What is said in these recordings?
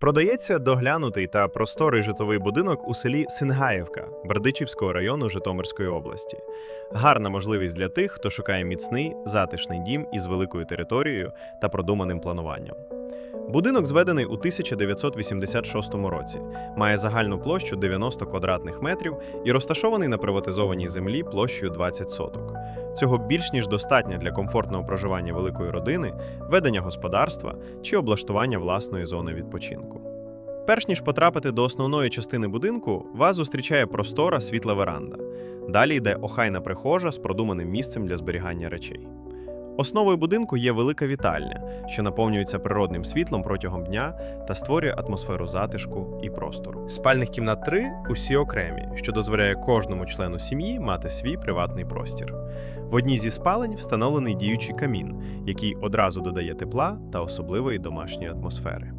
Продається доглянутий та просторий житловий будинок у селі Сингаївка Бердичівського району Житомирської області. Гарна можливість для тих, хто шукає міцний, затишний дім із великою територією та продуманим плануванням. Будинок зведений у 1986 році, має загальну площу 90 квадратних метрів і розташований на приватизованій землі площею 20 соток. Цього більш ніж достатньо для комфортного проживання великої родини, ведення господарства чи облаштування власної зони відпочинку. Перш ніж потрапити до основної частини будинку, вас зустрічає простора світла веранда. Далі йде охайна прихожа з продуманим місцем для зберігання речей. Основою будинку є велика вітальня, що наповнюється природним світлом протягом дня та створює атмосферу затишку і простору. Спальних кімнат три усі окремі, що дозволяє кожному члену сім'ї мати свій приватний простір. В одній зі спалень встановлений діючий камін, який одразу додає тепла та особливої домашньої атмосфери.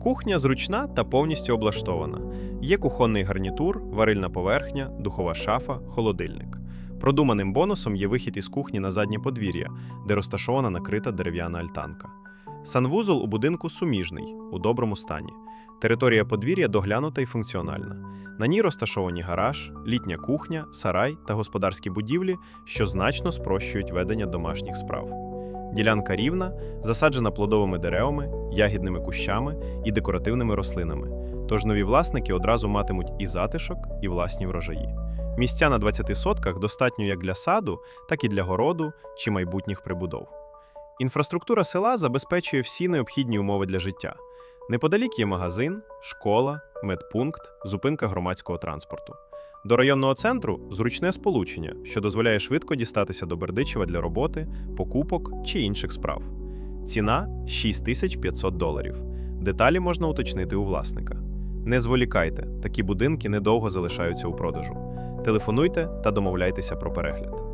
Кухня зручна та повністю облаштована. Є кухонний гарнітур, варильна поверхня, духова шафа, холодильник. Продуманим бонусом є вихід із кухні на заднє подвір'я, де розташована накрита дерев'яна альтанка. Санвузол у будинку суміжний, у доброму стані. Територія подвір'я доглянута і функціональна. На ній розташовані гараж, літня кухня, сарай та господарські будівлі, що значно спрощують ведення домашніх справ. Ділянка рівна, засаджена плодовими деревами, ягідними кущами і декоративними рослинами. Тож нові власники одразу матимуть і затишок, і власні врожаї. Місця на 20 сотках достатньо як для саду, так і для городу чи майбутніх прибудов. Інфраструктура села забезпечує всі необхідні умови для життя. Неподалік є магазин, школа, медпункт, зупинка громадського транспорту. До районного центру зручне сполучення, що дозволяє швидко дістатися до Бердичева для роботи, покупок чи інших справ. Ціна 6500 доларів. Деталі можна уточнити у власника. Не зволікайте, такі будинки недовго залишаються у продажу. Телефонуйте та домовляйтеся про перегляд.